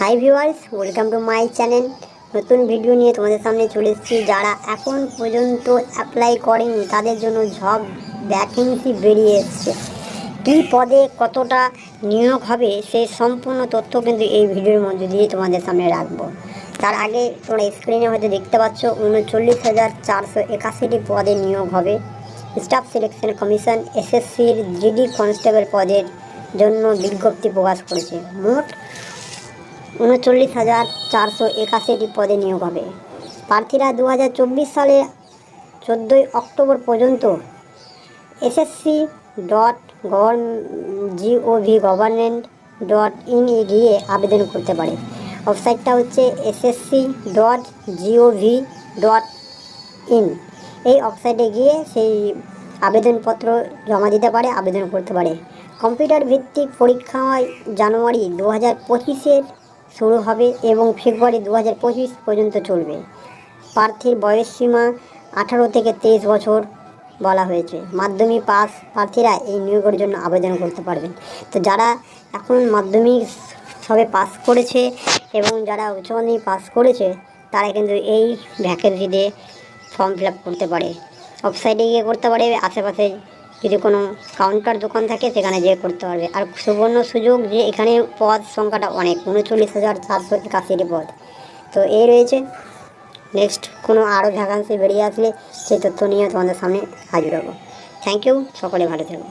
Hi viewers welcome to my channel নতুন video নিয়ে তোমাদের সামনে চলে এসেছি। যারা এখন পর্যন্ত অ্যাপ্লাই করেনি, তাদের জন্য জব ভ্যাকেন্সি বেরিয়ে এসছে। কী পদে কতটা নিয়োগ হবে সেই সম্পূর্ণ তথ্য কিন্তু এই ভিডিওর মধ্যে দিয়ে তোমাদের সামনে রাখব। তার আগে তোমরা স্ক্রিনে হয়তো দেখতে পাচ্ছ, উনচল্লিশ হাজার চারশো একাশিটি পদে নিয়োগ হবে। স্টাফ সিলেকশন কমিশন এসএসসির জিডি কনস্টেবল পদের জন্য বিজ্ঞপ্তি প্রকাশ করেছে। মোট উনচল্লিশ হাজার চারশো একাশিটি পদে নিয়োগ হবে। প্রার্থীরা দু হাজার চব্বিশ সালে চোদ্দোই অক্টোবর পর্যন্ত SSC dot govern GOV government dot in এ গিয়ে আবেদন করতে পারে। ওয়েবসাইটটা হচ্ছে SSC dot GOV dot in. এই ওয়েবসাইটে গিয়ে সেই আবেদনপত্র জমা দিতে পারে, আবেদন করতে পারে। কম্পিউটার ভিত্তিক পরীক্ষা হয় জানুয়ারি দু হাজার পঁচিশের শুরু হবে এবং ফেব্রুয়ারি দু হাজার পঁচিশ পর্যন্ত চলবে। প্রার্থীর বয়স সীমা আঠারো থেকে তেইশ বছর বলা হয়েছে। মাধ্যমিক পাস প্রার্থীরা এই নিয়োগের জন্য আবেদন করতে পারবেন। তো যারা এখন মাধ্যমিক সবে পাস করেছে এবং যারা উচ্চ মাধ্যমিক পাস করেছে, তারা কিন্তু এই ভ্যাকেন্সিতে ফর্ম ফিল করতে পারে। ওয়েবসাইটে গিয়ে করতে পারে, আশেপাশে যদি কোনো কাউন্টার দোকান থাকে, সেখানে যেয়ে করতে পারবে। আর সুবর্ণ সুযোগ যে এখানে পদ সংখ্যাটা অনেক, উনচল্লিশ হাজার চারশো একাশিটি পদ। তো এই রয়েছে। নেক্সট কোনো আরও ভ্যাকান্সি বেরিয়ে আসলে সেই তথ্য নিয়ে তোমাদের সামনে হাজির হব। থ্যাংক ইউ সকলে ভালো থেকো।